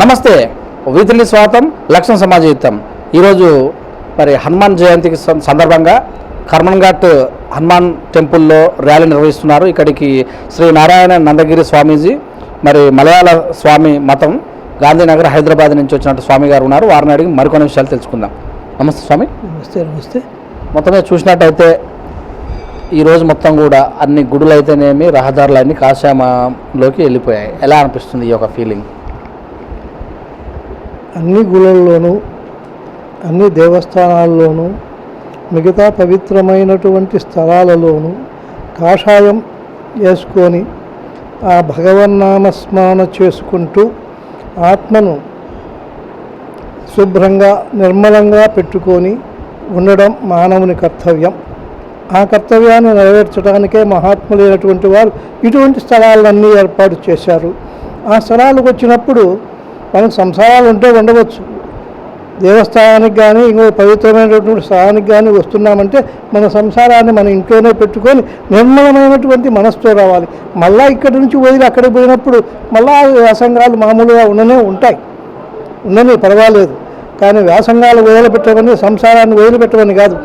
నమస్తే వీతిని స్వాగతం లక్ష్మణ సమాజయుతం ఈరోజు మరి హనుమాన్ జయంతికి సందర్భంగా కర్మన్ ఘాట్ హనుమాన్ టెంపుల్లో ర్యాలీ నిర్వహిస్తున్నారు. ఇక్కడికి శ్రీ నారాయణ నందగిరి స్వామీజీ మరి మలయాళ స్వామి మతం గాంధీనగర్ హైదరాబాద్ నుంచి వచ్చినట్టు స్వామి గారు ఉన్నారు. వారిని అడిగి మరికొన్ని విషయాలు తెలుసుకుందాం. నమస్తే స్వామి. నమస్తే నమస్తే. మొత్తమే చూసినట్టయితే ఈరోజు మొత్తం కూడా అన్ని గుడులు అయితేనేమి రహదారులన్నీ కాశ్యామలోకి వెళ్ళిపోయాయి. ఎలా అనిపిస్తుంది ఈ యొక్క ఫీలింగ్? అన్ని గుళ్ళల్లోనూ అన్ని దేవస్థానాల్లోనూ మిగతా పవిత్రమైనటువంటి స్థలాలలోనూ కాషాయం వేసుకొని ఆ భగవన్నామస్మరణ చేసుకుంటూ ఆత్మను శుభ్రంగా నిర్మలంగా పెట్టుకొని ఉండడం మానవుని కర్తవ్యం. ఆ కర్తవ్యాన్ని నెరవేర్చడానికే మహాత్ములైనటువంటి వారు ఇటువంటి స్థలాలన్నీ ఏర్పాటు చేశారు. ఆ స్థలాలకు వచ్చినప్పుడు మనకు సంసారాలు ఉంటే ఉండవచ్చు. దేవస్థానానికి కానీ ఇంకో పవిత్రమైనటువంటి స్థానానికి కానీ వస్తున్నామంటే మన సంసారాన్ని మన ఇంట్లోనే పెట్టుకొని నిర్మలమైనటువంటి మనసుతో రావాలి. మళ్ళా ఇక్కడి నుంచి వదిలి అక్కడికి పోయినప్పుడు మళ్ళా వ్యాసంగాలు మామూలుగా ఉండనే ఉంటాయి. ఉండని పర్వాలేదు. కానీ వ్యాసంగాలు వదిలిపెట్టమని సంసారాన్ని వదిలిపెట్టమని కాదు.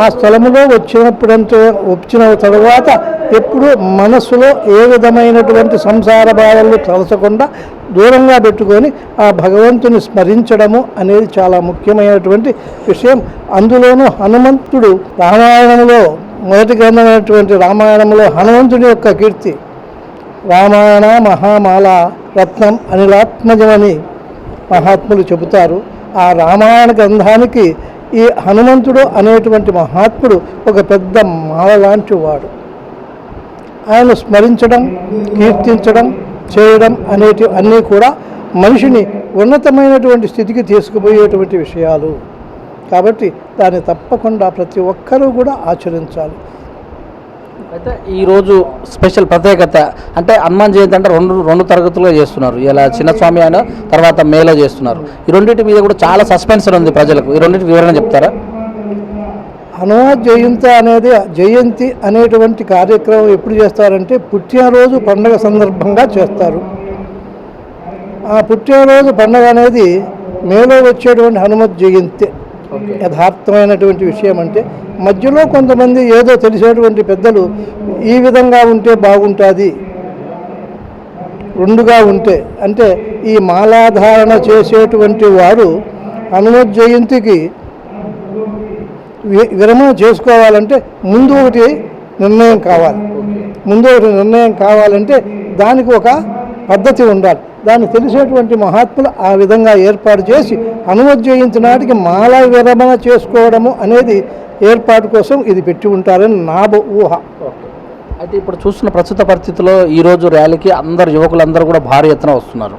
ఆ స్థలములో వచ్చినప్పుడంటే వచ్చిన తర్వాత ఎప్పుడు మనస్సులో ఏ విధమైనటువంటి సంసార బాధలు తలచకుండా దూరంగా పెట్టుకొని ఆ భగవంతుని స్మరించడము అనేది చాలా ముఖ్యమైనటువంటి విషయం. అందులోనూ హనుమంతుడు రామాయణంలో మొదటి గ్రంథమైనటువంటి రామాయణంలో హనుమంతుడి యొక్క కీర్తి రామాయణ మహామాల రత్నం అనిలాత్మజమని మహాత్ములు చెబుతారు. ఆ రామాయణ గ్రంథానికి ఈ హనుమంతుడు అనేటువంటి మహాత్ముడు ఒక పెద్ద మాల లాంటి వాడు. ఆయన స్మరించడం కీర్తించడం చేయడం అనేటి అన్నీ కూడా మనిషిని ఉన్నతమైనటువంటి స్థితికి తీసుకుపోయేటువంటి విషయాలు. కాబట్టి దాన్ని తప్పకుండా ప్రతి ఒక్కరూ కూడా ఆచరించాలి. అయితే ఈరోజు స్పెషల్ ప్రత్యేకత అంటే హనుమాన్ జయంతి అంటే రెండు రెండు తరగతులుగా చేస్తున్నారు. ఇలా చిన్న స్వామి అయిన తర్వాత మేలో చేస్తున్నారు. ఈ రెండింటి మీద కూడా చాలా సస్పెన్షన్ ఉంది ప్రజలకు. ఈ రెండింటి వివరణ చెప్తారా? హనుమాన్ జయంతి అనేది జయంతి అనేటువంటి కార్యక్రమం ఎప్పుడు చేస్తారంటే పుట్టినరోజు పండగ సందర్భంగా చేస్తారు. ఆ పుట్టినరోజు పండుగ అనేది మేలో వచ్చేటువంటి హనుమత్ జయంతి. యథార్థమైనటువంటి విషయం అంటే మధ్యలో కొంతమంది ఏదో తెలిసేటువంటి పెద్దలు ఈ విధంగా ఉంటే బాగుంటుంది రెండుగా ఉంటే. అంటే ఈ మాలాధారణ చేసేటువంటి వారు హనుమత్ జయంతికి విరమణ చేసుకోవాలంటే ముందు ఒకటి నిర్ణయం కావాలి. ముందు ఒకటి నిర్ణయం కావాలంటే దానికి ఒక పద్ధతి ఉండాలి. దాన్ని తెలిసేటువంటి మహాత్ములు ఆ విధంగా ఏర్పాటు చేసి జయంతి నాటికి మాల విరమణ చేసుకోవడము అనేది ఏర్పాటు కోసం ఇది పెట్టి ఉంటారని నా ఊహ. అయితే ఇప్పుడు చూస్తున్న ప్రస్తుత పరిస్థితిలో ఈరోజు ర్యాలీకి అందరు యువకులందరూ కూడా భారీ ఎత్తున వస్తున్నారు.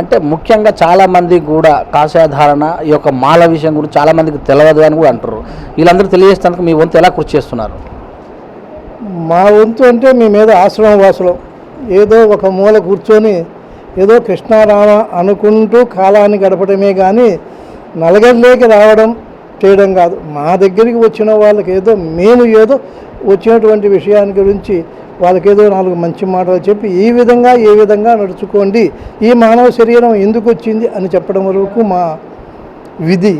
అంటే ముఖ్యంగా చాలా మంది కూడా కాషాయధారణ ఈ యొక్క మాల విషయం గురించి చాలా మందికి తెలియదు అని కూడా అంటారు వీళ్ళందరూ తెలియజేస్తానికి మీ వంతు ఎలా కృషి చేస్తున్నారు? మా వంతు అంటే మీ మీద ఆశ్రమ వాసులం ఏదో ఒక మూల కూర్చొని ఏదో కృష్ణారామ అనుకుంటూ కాలాన్ని గడపడమే కానీ నలగర్లేకి రావడం చేయడం కాదు. మా దగ్గరికి వచ్చిన వాళ్ళకి ఏదో మేము ఏదో వచ్చినటువంటి విషయాన్ని గురించి వాళ్ళకి ఏదో నాలుగు మంచి మాటలు చెప్పి ఈ విధంగా ఏ విధంగా నడుచుకోండి ఈ మానవ శరీరం ఎందుకు వచ్చింది అని చెప్పడం వరకు మా విధి.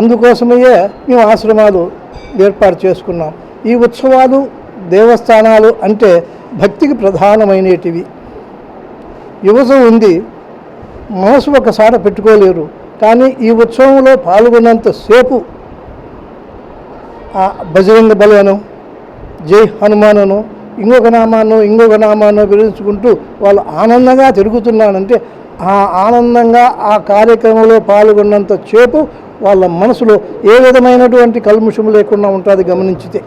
అందుకోసమయ్యే మేము ఆశ్రమాలు ఏర్పాటు చేసుకున్నాం. ఈ ఉత్సవాలు దేవస్థానాలు అంటే భక్తికి ప్రధానమైనటివి. యువత ఉంది మనసు ఒకసారి పెట్టుకోలేరు. కానీ ఈ ఉత్సవంలో పాల్గొన్నంతసేపు ఆ బజరంగ బలను జై హనుమానను ఇంకొక నామాను ఇంకొక నామాను వివరించుకుంటూ వాళ్ళు ఆనందంగా తిరుగుతున్నారంటే ఆ ఆనందంగా ఆ కార్యక్రమంలో పాల్గొన్నంత సేపు వాళ్ళ మనసులో ఏ విధమైనటువంటి కల్ముషం లేకుండా ఉంటుంది గమనించితే.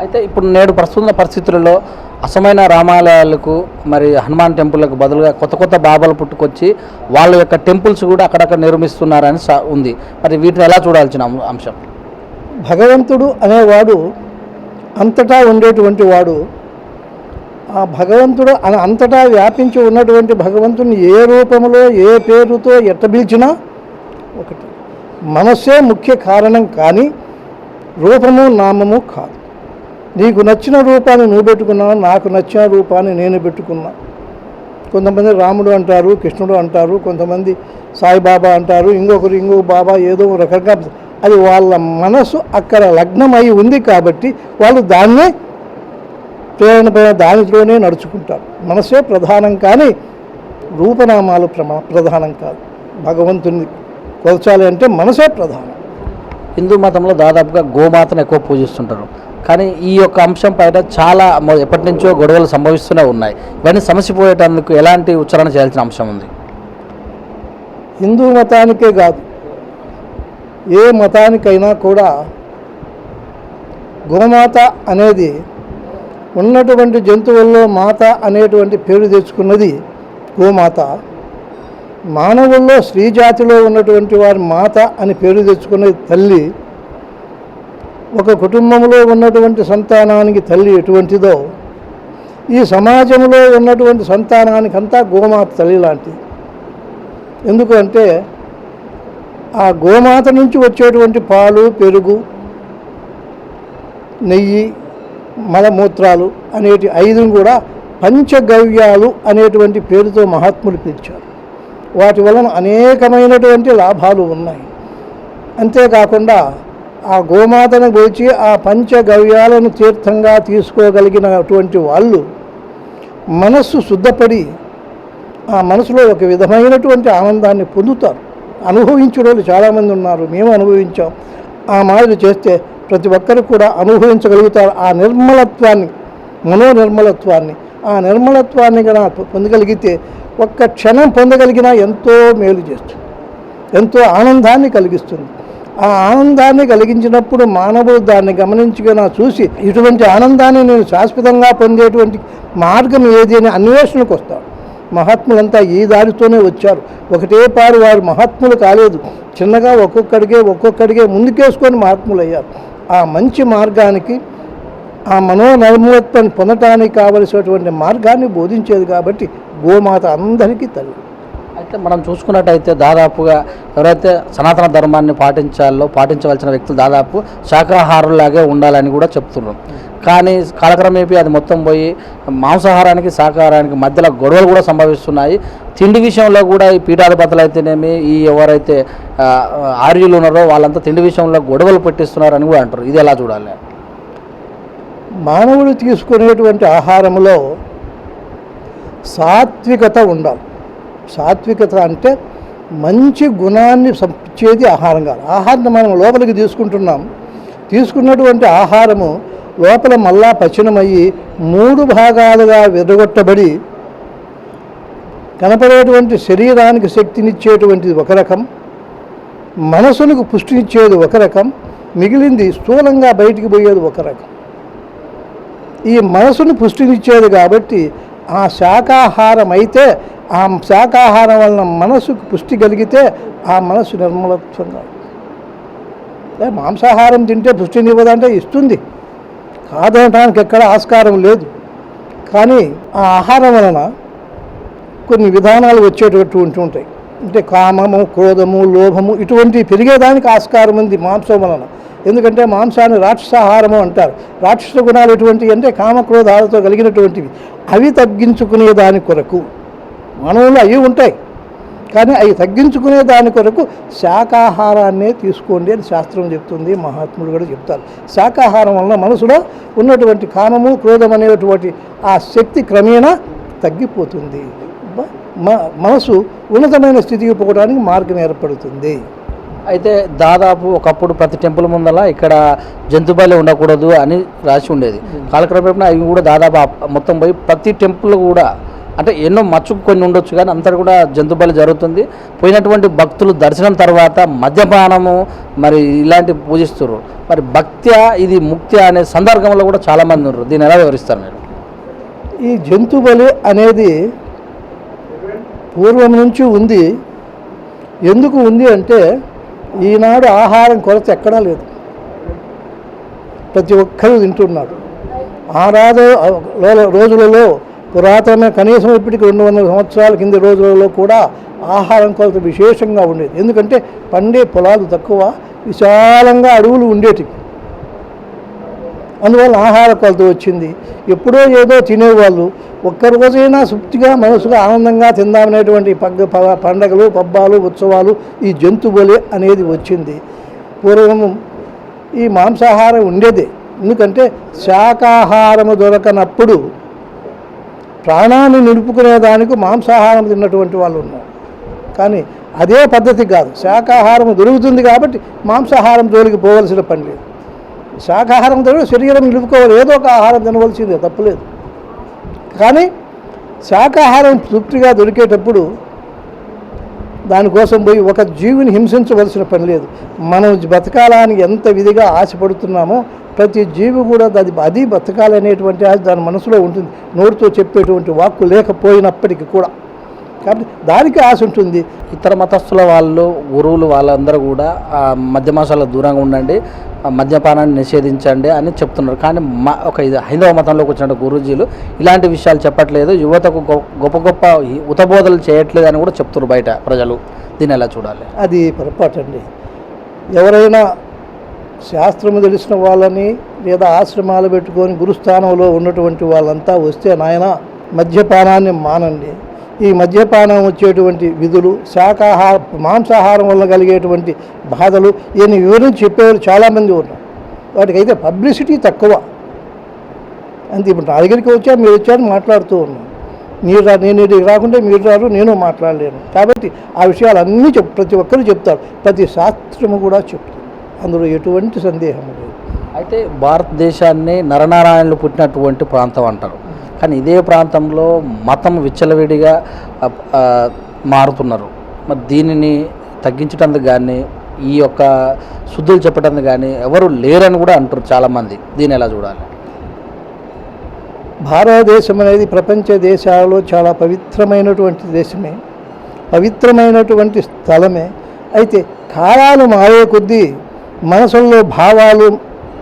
అయితే ఇప్పుడు నేడు ప్రస్తుత పరిస్థితులలో అసమైన రామాలయాలకు మరి హనుమాన్ టెంపుల్లకు బదులుగా కొత్త కొత్త బాబాలు పుట్టుకొచ్చి వాళ్ళ యొక్క టెంపుల్స్ కూడా అక్కడక్కడ నిర్మిస్తున్నారని ఉంది. మరి వీటిని ఎలా చూడాల్సిన అం- అంశం? భగవంతుడు అనేవాడు అంతటా ఉండేటువంటి వాడు. ఆ భగవంతుడు అంతటా వ్యాపించి ఉన్నటువంటి భగవంతుని ఏ రూపంలో ఏ పేరుతో ఎట్ట పిలిచినా ఒకటి. మనస్సే ముఖ్య కారణం కానీ రూపము నామము కాదు. నీకు నచ్చిన రూపాన్ని నువ్వు పెట్టుకున్నావు? నాకు నచ్చిన రూపాన్ని నేను పెట్టుకున్నా. కొంతమంది రాముడు అంటారు కృష్ణుడు అంటారు కొంతమంది సాయిబాబా అంటారు ఇంకొకరు ఇంకొక బాబా ఏదో ఒక రకంగా అది వాళ్ళ మనసు అక్కడ లగ్నమై ఉంది కాబట్టి వాళ్ళు దాన్నే ప్రేరణ దానిలోనే దానితోనే నడుచుకుంటారు. మనసే ప్రధానం కానీ రూపనామాలు ప్రమా ప్రధానం కాదు. భగవంతుని కొలచాలి అంటే మనసే ప్రధానం. హిందూ మతంలో దాదాపుగా గోమాతను ఎక్కువ పూజిస్తుంటారు. కానీ ఈ యొక్క అంశం పైన చాలా ఎప్పటి నుంచో గొడవలు సంభవిస్తూనే ఉన్నాయి. ఇవన్నీ సమసిపోయేటందుకు ఎలాంటి ఉచ్చారణ చేయాల్సిన అంశం ఉంది? హిందూ మతానికే కాదు ఏ మతానికైనా కూడా గోమాత అనేది ఉన్నటువంటి జంతువుల్లో మాత అనేటువంటి పేరు తెచ్చుకున్నది గోమాత. మానవుల్లో స్త్రీ జాతిలో ఉన్నటువంటి వారి మాత అని పేరు తెచ్చుకున్నది తల్లి. ఒక కుటుంబంలో ఉన్నటువంటి సంతానానికి తల్లి ఎటువంటిదో ఈ సమాజంలో ఉన్నటువంటి సంతానానికంతా గోమాత తల్లి లాంటిది. ఎందుకంటే ఆ గోమాత నుంచి వచ్చేటువంటి పాలు పెరుగు నెయ్యి మలమూత్రాలు అనేటి ఐదును కూడా పంచగవ్యాలు అనేటువంటి పేరుతో మహాత్ములు పిలిచారు. వాటి వలన అనేకమైనటువంటి లాభాలు ఉన్నాయి. అంతేకాకుండా ఆ గోమాతను గోచి ఆ పంచగవ్యాలను తీర్థంగా తీసుకోగలిగినటువంటి వాళ్ళు మనస్సు శుద్ధపడి ఆ మనసులో ఒక విధమైనటువంటి ఆనందాన్ని పొందుతారు. అనుభవించిన వాళ్ళు చాలామంది ఉన్నారు. మేము అనుభవించాం. ఆ మాదిరి చేస్తే ప్రతి ఒక్కరు కూడా అనుభవించగలుగుతారు. ఆ నిర్మలత్వాన్ని మనో నిర్మలత్వాన్ని ఆ నిర్మలత్వాన్ని కనుక పొందగలిగితే ఒక్క క్షణం పొందగలిగినా ఎంతో మేలు చేస్తుంది. ఎంతో ఆనందాన్ని కలిగిస్తుంది. ఆ ఆనందాన్ని కలిగించినప్పుడు మానవుడు దాన్ని గమనించుకున్నా చూసి ఇటువంటి ఆనందాన్ని నేను శాశ్వతంగా పొందేటువంటి మార్గం ఏది అని అన్వేషణకు వస్తాడు. మహాత్ములంతా ఈ దారితోనే వచ్చారు. ఒకటే పారు వారు మహాత్ములు కాలేదు. చిన్నగా ఒక్కొక్కడిగే ఒక్కొక్కడిగే ముందుకేసుకొని మహాత్ములు అయ్యారు ఆ మంచి మార్గానికి ఆ మనోనర్మలత్వాన్ని పొందటానికి కావలసినటువంటి మార్గాన్ని బోధించేది కాబట్టి గోమాత అందరికీ తల్లి. అయితే మనం చూసుకున్నట్టయితే దాదాపుగా ఎవరైతే సనాతన ధర్మాన్ని పాటించాలో పాటించవలసిన వ్యక్తులు దాదాపు శాకాహారులాగే ఉండాలని కూడా చెప్తున్నాం కానీ కాలక్రమేపీ అది మొత్తం పోయి మాంసాహారానికి శాకాహారానికి మధ్యలో గొడవలు కూడా సంభవిస్తున్నాయి. తిండి విషయంలో కూడా ఈ పీఠాధిపతులు అయితేనేమి ఈ ఎవరైతే ఆర్యులు ఉన్నారో వాళ్ళంతా తిండి విషయంలో గొడవలు పెట్టిస్తున్నారని కూడా అంటారు. ఇది ఎలా చూడాలి? మానవుడు తీసుకునేటువంటి ఆహారంలో సాత్వికత ఉండాలి. సాత్వికత అంటే మంచి గుణాన్ని సం- ఆహారం కాదు. ఆహారం మనం లోపలికి తీసుకుంటున్నాం. తీసుకున్నటువంటి ఆహారము లోపల మళ్ళా పచనమయ్యి మూడు భాగాలుగా విరగొట్టబడి కనపడేటువంటి శరీరానికి శక్తినిచ్చేటువంటిది ఒక రకం మనసులకు పుష్టినిచ్చేది ఒక రకం మిగిలింది స్థూలంగా బయటికి పోయేది ఒక రకం. ఈ మనసును పుష్టినిచ్చేది కాబట్టి ఆ శాకాహారం అయితే ఆ శాకాహారం వలన మనసుకు పుష్టి కలిగితే ఆ మనసు నిర్మలత్వంగా. మాంసాహారం తింటే పుష్టినివ్వదంటే ఇస్తుంది. కాదనడానికి ఎక్కడ ఆస్కారం లేదు. కానీ ఆ ఆహారం వలన కొన్ని విధానాలు వచ్చేటటువంటి ఉంటాయి. అంటే కామము క్రోధము లోభము ఇటువంటి పెరిగేదానికి ఆస్కారం ఉంది మాంసం వలన. ఎందుకంటే మాంసాన్ని రాక్షసాహారము అంటారు. రాక్షస గుణాలు ఎటువంటివి అంటే కామక్రోధాలతో కలిగినటువంటివి. అవి తగ్గించుకునే దాని కొరకు మానవులు అవి ఉంటాయి. కానీ అవి తగ్గించుకునే దాని కొరకు శాకాహారాన్నే తీసుకోండి అని శాస్త్రం చెప్తుంది మహాత్ముడు కూడా చెప్తారు. శాకాహారం వలన మనసులో ఉన్నటువంటి కామము క్రోధం అనేటువంటి ఆ శక్తి క్రమేణా తగ్గిపోతుంది. మనసు ఉన్నతమైన స్థితికి పోవడానికి మార్గం ఏర్పడుతుంది. అయితే దాదాపు ఒకప్పుడు ప్రతి టెంపుల్ ముందల ఇక్కడ జంతు బలి ఉండకూడదు అని రాసి ఉండేది. కాలక్రమేణా అవి కూడా దాదాపు మొత్తం పోయి ప్రతి టెంపుల్ కూడా అంటే ఎన్నో మచ్చుకు కొన్ని ఉండొచ్చు కానీ అంతా కూడా జంతుబలి జరుగుతుంది. పోయినటువంటి భక్తులు దర్శనం తర్వాత మద్యపానము మరి ఇలాంటి పూజిస్తారు మరి భక్త్యా ఇది ముక్తి అనే సందర్భంలో కూడా చాలామంది ఉన్నారు. దీన్ని ఎలా వివరిస్తారు మీరు? ఈ జంతుబలి అనేది పూర్వం నుంచి ఉంది. ఎందుకు ఉంది అంటే ఈనాడు ఆహారం కొరత ఎక్కడా లేదు. ప్రతి ఒక్కరూ తింటున్నారు. ఆరాధ రోజులలో పురాతన కనీసం ఇప్పటికి రెండు వందల సంవత్సరాల కింది రోజులలో కూడా ఆహారం కొరత విశేషంగా ఉండేది. ఎందుకంటే పండే పొలాలు తక్కువ విశాలంగా అడవులు ఉండేటివి అందువల్ల ఆహార కొలత వచ్చింది. ఎప్పుడో ఏదో తినేవాళ్ళు ఒక్కరోజైనా సుప్తిగా మనసుగా ఆనందంగా తిందామనేటువంటి పగ్గ ప- పండగలు పబ్బాలు ఉత్సవాలు ఈ జంతు అనేది వచ్చింది. పూర్వం ఈ మాంసాహారం ఉండేదే. ఎందుకంటే శాకాహారము దొరకనప్పుడు ప్రాణాన్ని నిలుపుకునే దానికి మాంసాహారం తిన్నటువంటి వాళ్ళు ఉన్నారు. కానీ అదే పద్ధతి కాదు. శాకాహారం దొరుకుతుంది కాబట్టి మాంసాహారం జోలికి పోవలసిన పని లేదు. శాకాహారం దొరికి శరీరం నిలుపుకోవాలి ఏదో ఒక ఆహారం తినవలసిందే తప్పులేదు. కానీ శాకాహారం తృప్తిగా దొరికేటప్పుడు దానికోసం పోయి ఒక జీవిని హింసించవలసిన పని లేదు. మనం బతకాలని ఎంత విధిగా ఆశపడుతున్నామో ప్రతి జీవి కూడా అది అది బతకాలనేటువంటి ఆశ దాని మనసులో ఉంటుంది. నోటితో చెప్పేటువంటి వాక్కు లేకపోయినప్పటికీ కూడా. కాబట్టి దానికి ఆశ ఉంటుంది. ఇతర మతస్థుల వాళ్ళు గురువులు వాళ్ళందరూ కూడా ఆ, మద్యమాసాలకు దూరంగా ఉండండి మద్యపానాన్ని నిషేధించండి అని చెప్తున్నారు. కానీ మా ఒక ఇది హైందవ మతంలోకి వచ్చిన గురూజీలు ఇలాంటి విషయాలు చెప్పట్లేదు. యువతకు గొ- గొప్ప గొప్ప ఉతబోధలు చేయట్లేదు అని కూడా చెప్తున్నారు బయట ప్రజలు. దీన్ని ఎలా చూడాలి? అది పొరపాటు అండి ఎవరైనా శాస్త్రము తెలిసిన వాళ్ళని లేదా ఆశ్రమాలు పెట్టుకొని గురుస్థానంలో ఉన్నటువంటి వాళ్ళంతా వస్తే నాయన మద్యపానాన్ని మానండి. ఈ మద్యపానం వచ్చేటువంటి విధులు శాకాహార మాంసాహారం వల్ల కలిగేటువంటి బాధలు ఈయన వివరించి చెప్పేవారు చాలామంది ఉన్నారు. వాటికైతే పబ్లిసిటీ తక్కువ. అంతే ఇప్పుడు నా దగ్గరికి వచ్చా మీరు వచ్చారు మాట్లాడుతూ ఉన్నాను మీరు రా నేను రాకుంటే మీరు రారు నేను మాట్లాడలేను. కాబట్టి ఆ విషయాలు అన్నీ చెప్ ప్రతి ఒక్కరు చెప్తారు. ప్రతి శాస్త్రము కూడా చెప్తారు అందులో ఎటువంటి సందేహం లేదు. అయితే భారతదేశాన్ని నరనారాయణలు పుట్టినటువంటి ప్రాంతం అంటారు. కానీ ఇదే ప్రాంతంలో మతం విచ్చలవిడిగా మారుతున్నారు. మరి దీనిని తగ్గించడానికి కానీ ఈ యొక్క శుద్ధులు చెప్పడానికి కానీ ఎవరు లేరని కూడా అంటారు చాలామంది. దీన్ని ఎలా చూడాలి? భారతదేశం అనేది ప్రపంచ దేశాలలో చాలా పవిత్రమైనటువంటి దేశమే. పవిత్రమైనటువంటి స్థలమే. అయితే కాలాలు మారే కొద్దీ మనసుల్లో భావాలు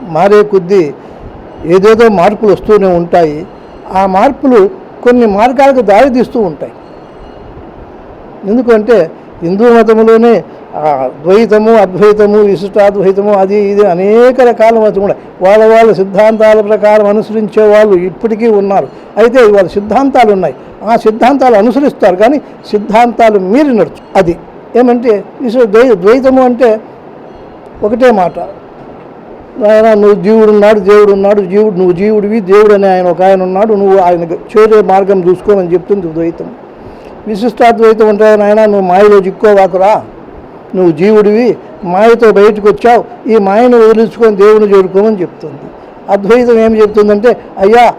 మారే కొద్దీ ఏదేదో మార్పులు వస్తూనే ఉంటాయి. ఆ మార్పులు కొన్ని మార్గాలకు దారి తీస్తూ ఉంటాయి. ఎందుకంటే హిందూ మతంలోనే ఆ, ద్వైతము అద్వైతము విశిష్టాద్వైతము అది ఇది అనేక రకాల మతం కూడా వాళ్ళ వాళ్ళ సిద్ధాంతాల ప్రకారం అనుసరించే వాళ్ళు ఇప్పటికీ ఉన్నారు. అయితే వాళ్ళ సిద్ధాంతాలు ఉన్నాయి. ఆ సిద్ధాంతాలు అనుసరిస్తారు కానీ సిద్ధాంతాలు మీరి నడుచు అది. ఏమంటే ద్వైతము అంటే ఒకటే మాట. ఆయన నువ్వు జీవుడు ఉన్నాడు దేవుడు ఉన్నాడు జీవుడు నువ్వు జీవుడివి దేవుడు అని ఆయన ఒక ఆయన ఉన్నాడు నువ్వు ఆయన చేరే మార్గం చూసుకోమని చెప్తుంది ద్వైతం. విశిష్టాద్వైతం అంటే ఆయన నువ్వు మాయలో చిక్కోవాకురా నువ్వు జీవుడివి మాయతో బయటకు వచ్చావు ఈ మాయను వదిలించుకొని దేవుని చేరుకోమని చెప్తుంది. అద్వైతం ఏం చెప్తుందంటే అయ్యా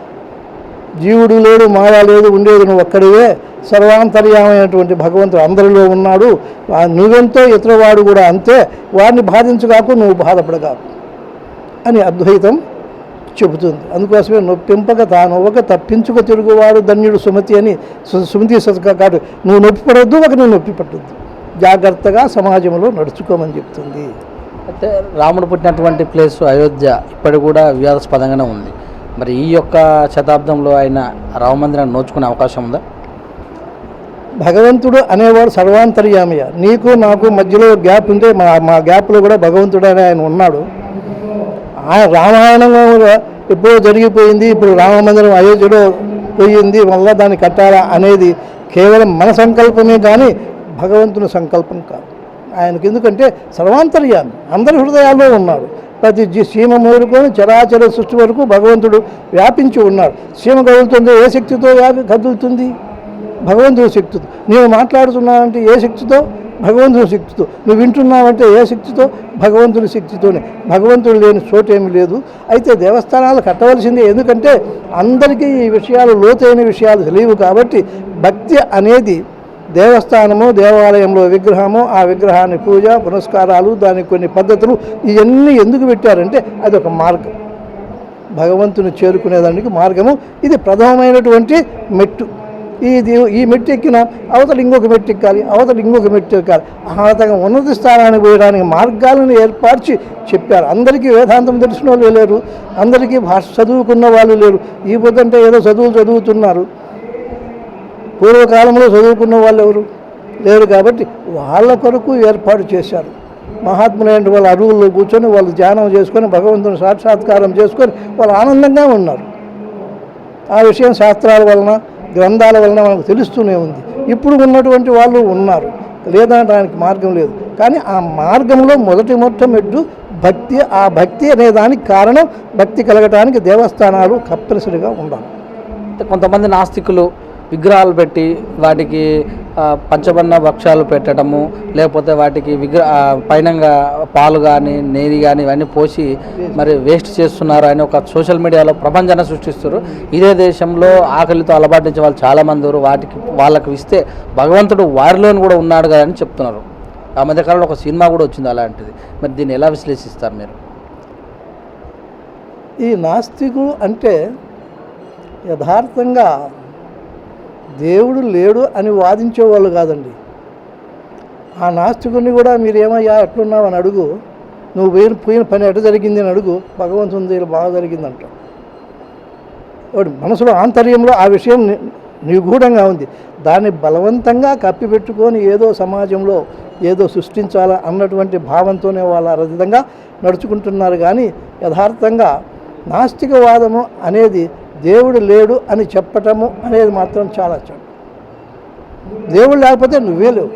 జీవుడు లేడు మాయా లేదు ఉండేది నువ్వు ఒక్కడివే. సర్వాంతర్యామైనటువంటి భగవంతుడు అందరిలో ఉన్నాడు. నువ్వెంతో ఇతరవాడు కూడా అంతే. వాడిని బాధించుగాకు నువ్వు బాధపడగాకు అని అద్వైతం చెబుతుంది. అందుకోసమే నొప్పింపక తానొవ్వక తప్పించుక తిరుగువాడు ధన్యుడు సుమతి అని సుమతి కాదు. నువ్వు నొప్పి పడొద్దు ఒక నువ్వు నొప్పి పట్టొద్దు. జాగ్రత్తగా సమాజంలో నడుచుకోమని చెప్తుంది. అయితే రాముడు పుట్టినటువంటి ప్లేస్ అయోధ్య. ఇప్పటి కూడా వివాదాస్పదంగానే ఉంది. మరి ఈ యొక్క శతాబ్దంలో ఆయన రామమందిరాన్ని నోచుకునే అవకాశం ఉందా? భగవంతుడు అనేవాడు సర్వాంతర్యామయ. నీకు నాకు మధ్యలో గ్యాప్ ఉంటే మా మా గ్యాప్లో కూడా భగవంతుడు అనే ఆయన ఉన్నాడు. ఆయన రామాయణం ఎప్పుడో జరిగిపోయింది ఇప్పుడు రామమందిరం అయోధ్యలో పోయింది మళ్ళీ దాన్ని కట్టాలా అనేది కేవలం మన సంకల్పమే కానీ భగవంతుని సంకల్పం కాదు. ఆయనకు ఎందుకంటే సర్వాంతర్యాన్ని అందరి హృదయాల్లో ఉన్నాడు. ప్రతి సీమ మొదలుకొని చరాచర సృష్టి వరకు భగవంతుడు వ్యాపించి ఉన్నాడు సీమ కదులుతుంది ఏ శక్తితో వ్యాపి కదులుతుంది? భగవంతుడి శక్తితో. నేను మాట్లాడుతున్నావంటే ఏ శక్తితో? భగవంతుని శక్తితో. నువ్వు వింటున్నావంటే ఏ శక్తితో? భగవంతుని శక్తితోనే. భగవంతుడు లేని చోటు ఏమీ లేదు. అయితే దేవస్థానాలు కట్టవలసిందే. ఎందుకంటే అందరికీ ఈ విషయాలు లోతైన విషయాలు తెలియవు కాబట్టి భక్తి అనేది దేవస్థానము దేవాలయంలో విగ్రహము ఆ విగ్రహాన్ని పూజ పునస్కారాలు దానికి కొన్ని పద్ధతులు ఇవన్నీ ఎందుకు పెట్టారంటే అది ఒక మార్గం. భగవంతుని చేరుకునేదానికి మార్గము. ఇది ప్రథమమైనటువంటి మెట్టు. ఈ ఈ మెట్టు ఎక్కిన అవతల ఇంకొక మెట్టు ఎక్కాలి అవతల ఇంకొక మెట్టు ఎక్కాలి. ఆ ఉన్నత స్థానానికి పోయడానికి మార్గాలను ఏర్పరిచి చెప్పారు. అందరికీ వేదాంతం తెలిసిన వాళ్ళు లేరు అందరికీ భాష చదువుకున్న వాళ్ళు లేరు. ఈ పొద్దంటే ఏదో చదువులు చదువుతున్నారు. పూర్వకాలంలో చదువుకున్న వాళ్ళు ఎవరు? లేరు కాబట్టి వాళ్ళ కొరకు ఏర్పాటు చేశారు. మహాత్ములైన వాళ్ళ అరువుల్లో కూర్చొని వాళ్ళు ధ్యానం చేసుకొని భగవంతుని సాక్షాత్కారం చేసుకొని వాళ్ళు ఆనందంగా ఉన్నారు. ఆ విషయం శాస్త్రాల వలన గ్రంథాల వలన మనకు తెలుస్తూనే ఉంది. ఇప్పుడు ఉన్నటువంటి వాళ్ళు ఉన్నారు. లేదనడానికి మార్గం లేదు. కానీ ఆ మార్గంలో మొదటి మొట్టమొదటి భక్తి ఆ భక్తి అనే దానికి కారణం భక్తి కలగటానికి దేవస్థానాలు తప్పనిసరిగా ఉండాలి. కొంతమంది నాస్తికులు విగ్రహాలు పెట్టి వాటికి పంచబన్న భక్ష్యాలు పెట్టడము లేకపోతే వాటికి విగ్రహ పైనంగా పాలు కానీ నేది కానీ ఇవన్నీ పోసి మరి వేస్ట్ చేస్తున్నారు అని ఒక సోషల్ మీడియాలో ప్రపంచాన్ని సృష్టిస్తారు ఇదే దేశంలో ఆకలితో అలవాటించే వాళ్ళు చాలామంది వాటికి వాళ్ళకి ఇస్తే భగవంతుడు వారిలోని కూడా ఉన్నాడు కదా అని చెప్తున్నారు. ఆ మధ్యకాలంలో ఒక సినిమా కూడా వచ్చింది అలాంటిది. మరి దీన్ని ఎలా విశ్లేషిస్తారు మీరు? ఈ నాస్తికులు అంటే యథార్థంగా దేవుడు లేడు అని వాదించేవాళ్ళు కాదండి. ఆ నాస్తికుని కూడా మీరేమయ్యా ఎట్లున్నావు అని అడుగు. నువ్వు పోయిన పోయిన పని ఎట జరిగింది అని అడుగు. భగవంతుని బాగా జరిగిందంట. వాడు మనసులో ఆంతర్యంలో ఆ విషయం ని- నిగూఢంగా ఉంది. దాన్ని బలవంతంగా కప్పిపెట్టుకొని ఏదో సమాజంలో ఏదో సృష్టించాలా అన్నటువంటి భావంతోనే వాళ్ళు ఆ విధంగా నడుచుకుంటున్నారు. కానీ యథార్థంగా నాస్తికవాదము అనేది దేవుడు లేడు అని చెప్పటము అనేది మాత్రం చాలా చెడు. దేవుడు లేకపోతే నువ్వే లేవు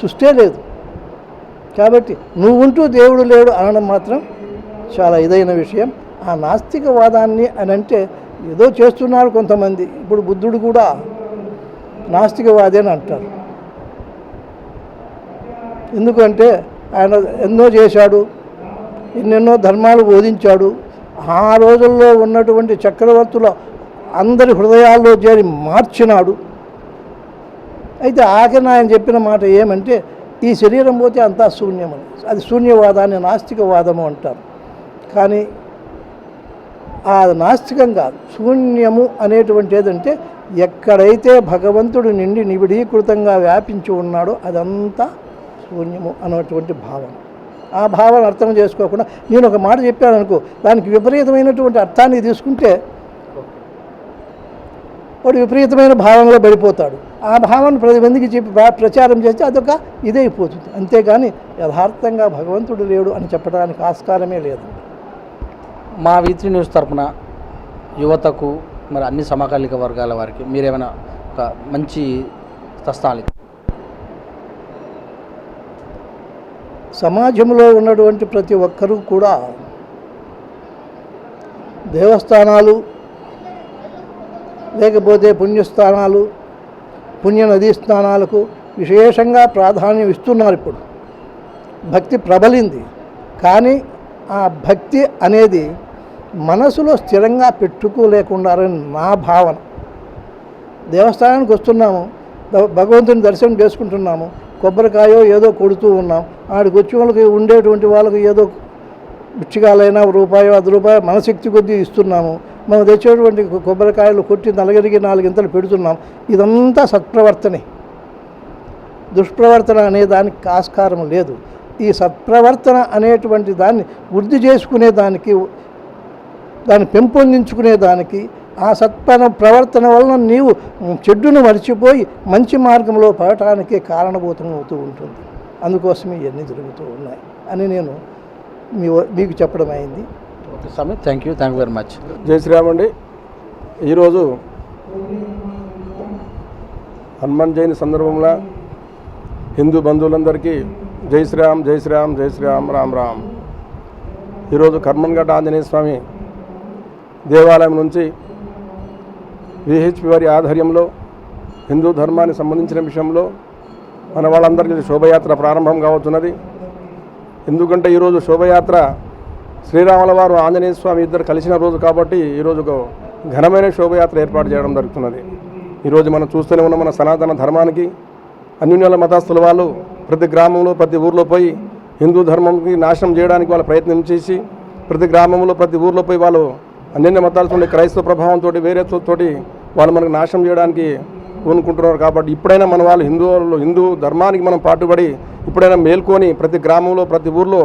సృష్టే లేదు. కాబట్టి నువ్వుంటూ దేవుడు లేడు అనడం మాత్రం చాలా ఇదైన విషయం. ఆ నాస్తికవాదాన్ని అని అంటే ఏదో చేస్తున్నారు కొంతమంది ఇప్పుడు బుద్ధుడు కూడా నాస్తికవాది అని అంటారు. ఎందుకంటే ఆయన ఎన్నో చేశాడు ఎన్నెన్నో ధర్మాలు బోధించాడు ఆ రోజుల్లో ఉన్నటువంటి చక్రవర్తుల అందరి హృదయాల్లో చేరి మార్చినాడు. అయితే ఆఖరిని ఆయన చెప్పిన మాట ఏమంటే ఈ శరీరం పోతే అంతా శూన్యమని. అది శూన్యవాదాన్ని నాస్తికవాదము అంటారు. కానీ ఆ నాస్తికం కాదు. శూన్యము అనేటువంటి ఏదంటే ఎక్కడైతే భగవంతుడు నిండి నిబిడీకృతంగా వ్యాపించి ఉన్నాడో అదంతా శూన్యము అనేటువంటి భావన. ఆ భావన అర్థం చేసుకోకుండా నేను ఒక మాట చెప్పాను అనుకో దానికి విపరీతమైనటువంటి అర్థాన్ని తీసుకుంటే వాడు విపరీతమైన భావంలో పడిపోతాడు. ఆ భావాన్ని పది మందికి చెప్పి ప్రచారం చేస్తే అదొక ఇదైపోతుంది. అంతేగాని యథార్థంగా భగవంతుడు లేడు అని చెప్పడానికి ఆస్కారమే లేదు. మా వీత్రి న్యూస్ తరఫున యువతకు మరి అన్ని సమకాలిక వర్గాల వారికి మీరేమైనా ఒక మంచి ప్రస్తావన సమాజంలో ఉన్నటువంటి ప్రతి ఒక్కరూ కూడా దేవస్థానాలు లేకపోతే పుణ్యస్థానాలు పుణ్య నదీ స్నానాలకు విశేషంగా ప్రాధాన్యం ఇస్తున్నారు ఇప్పుడు. భక్తి ప్రబలింది. కానీ ఆ భక్తి అనేది మనసులో స్థిరంగా పెట్టుకోలేకున్నారని నా భావన. దేవస్థానానికి వస్తున్నాము భగవంతుని దర్శనం చేసుకుంటున్నాము కొబ్బరికాయో ఏదో కొడుతూ ఉన్నాం. ఆడికి వచ్చే వాళ్ళకి ఉండేటువంటి వాళ్ళకి ఏదో బిచ్చిగాలైనా రూపాయో అది రూపాయ మనశక్తి కొద్దీ ఇస్తున్నాము. మనం తెచ్చేటువంటి కొబ్బరికాయలు కొట్టి నలగరికి నాలుగింతలు పెడుతున్నాం. ఇదంతా సత్ప్రవర్తనే. దుష్ప్రవర్తన అనే దానికి ఆస్కారం లేదు. ఈ సత్ప్రవర్తన అనేటువంటి దాన్ని వృద్ధి చేసుకునే దానికి దాన్ని పెంపొందించుకునే దానికి ఆ సత్పన ప్రవర్తన వలన నీవు చెడ్డును మర్చిపోయి మంచి మార్గంలో పడటానికి కారణభూతం అవుతూ ఉంటుంది. అందుకోసమే ఇవన్నీ జరుగుతూ ఉన్నాయి అని నేను మీ మీకు చెప్పడం అయింది. Okay Swamy thank you thank you very much జై శ్రీరామ్ అండి. ఈరోజు హనుమాన్ జయంతి సందర్భంలో హిందూ బంధువులందరికీ జై శ్రీరామ్ జై శ్రీరామ్ జై శ్రీరామ్ రామ్ రామ్. ఈరోజు కర్మన్గడ్డ ఆంజనేయ స్వామి దేవాలయం నుంచి విహెచ్పి వారి ఆధ్వర్యంలో హిందూ ధర్మానికి సంబంధించిన విషయంలో మన వాళ్ళందరికీ శోభయాత్ర ప్రారంభం కావచ్చున్నది ఎందుకంటే ఈరోజు శోభయాత్ర శ్రీరాముల వారు ఆంజనేయ స్వామి ఇద్దరు కలిసిన రోజు కాబట్టి ఈరోజు ఒక ఘనమైన శోభయాత్ర ఏర్పాటు చేయడం జరుగుతున్నది. ఈరోజు మనం చూస్తూనే ఉన్న మన సనాతన ధర్మానికి. అన్యున్యాల మతస్థుల వాళ్ళు ప్రతి గ్రామంలో ప్రతి ఊర్లో పోయి హిందూ ధర్మంకి నాశనం చేయడానికి వాళ్ళు ప్రయత్నం చేసి ప్రతి గ్రామంలో ప్రతి ఊర్లో పోయి వాళ్ళు అన్యన్య మతాలతో క్రైస్తవ ప్రభావంతో వేరే తోటి వాళ్ళు మనకు నాశనం చేయడానికి పూనుకుంటున్నారు కాబట్టి ఇప్పుడైనా మన వాళ్ళు హిందువులు హిందూ ధర్మానికి మనం పాటుపడి ఇప్పుడైనా మేల్కొని ప్రతి గ్రామంలో ప్రతి ఊర్లో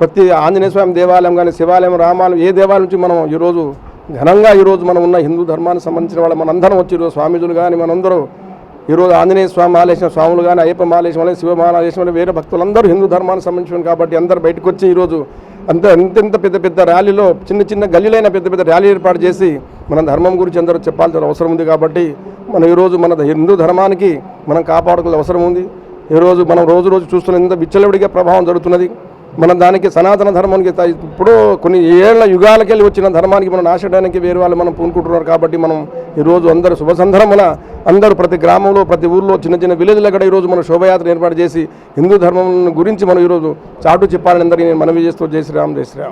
ప్రతి ఆంజనేయ స్వామి దేవాలయం కానీ శివాలయం రామాలయం ఏ దేవాలయం నుంచి మనం ఈరోజు ఘనంగా ఈరోజు మనం ఉన్న హిందూ ధర్మానికి సంబంధించిన వాళ్ళు మనందరం వచ్చి ఈరోజు స్వామీజులు కానీ మనందరూ ఈరోజు ఆంజనేయ స్వామి ఆలయం స్వాములు కానీ అయ్యప్ప మాలేశం అలాగే శివ మాలేశం వేరే భక్తులందరూ హిందూ ధర్మానికి సంబంధించిన కాబట్టి అందరూ బయటకు వచ్చి ఈరోజు అంత ఎంతెంత పెద్ద పెద్ద ర్యాలీలో చిన్న చిన్న గల్లీలైన పెద్ద పెద్ద ర్యాలీ ఏర్పాటు చేసి మన ధర్మం గురించి అందరూ చెప్పాల్సిన అవసరం ఉంది కాబట్టి మనం ఈరోజు మన హిందూ ధర్మానికి మనం కాపాడుకోవాల్సిన అవసరం ఉంది. ఈరోజు మనం రోజు రోజు చూస్తున్న ఇంత విచ్చలవిడిగా ప్రభావం జరుగుతున్నది. మనం దానికి సనాతన ధర్మానికి ఇప్పుడు కొన్ని ఏళ్ళ యుగాలకెళ్ళి వచ్చిన ధర్మానికి మనం నాశడానికి వేరే వాళ్ళు మనం పూనుకుంటున్నారు కాబట్టి మనం ఈరోజు అందరూ శుభసందరమున అందరూ ప్రతి గ్రామంలో ప్రతి ఊర్లో చిన్న చిన్న విలేజ్లో కూడా ఈరోజు మనం శోభయాత్ర ఏర్పాటు చేసి హిందూ ధర్మం గురించి మనం ఈరోజు చాటు చెప్పాలని అందరికీ నేను మనవి చేస్తూ జై శ్రీరామ్ జై శ్రీరామ్.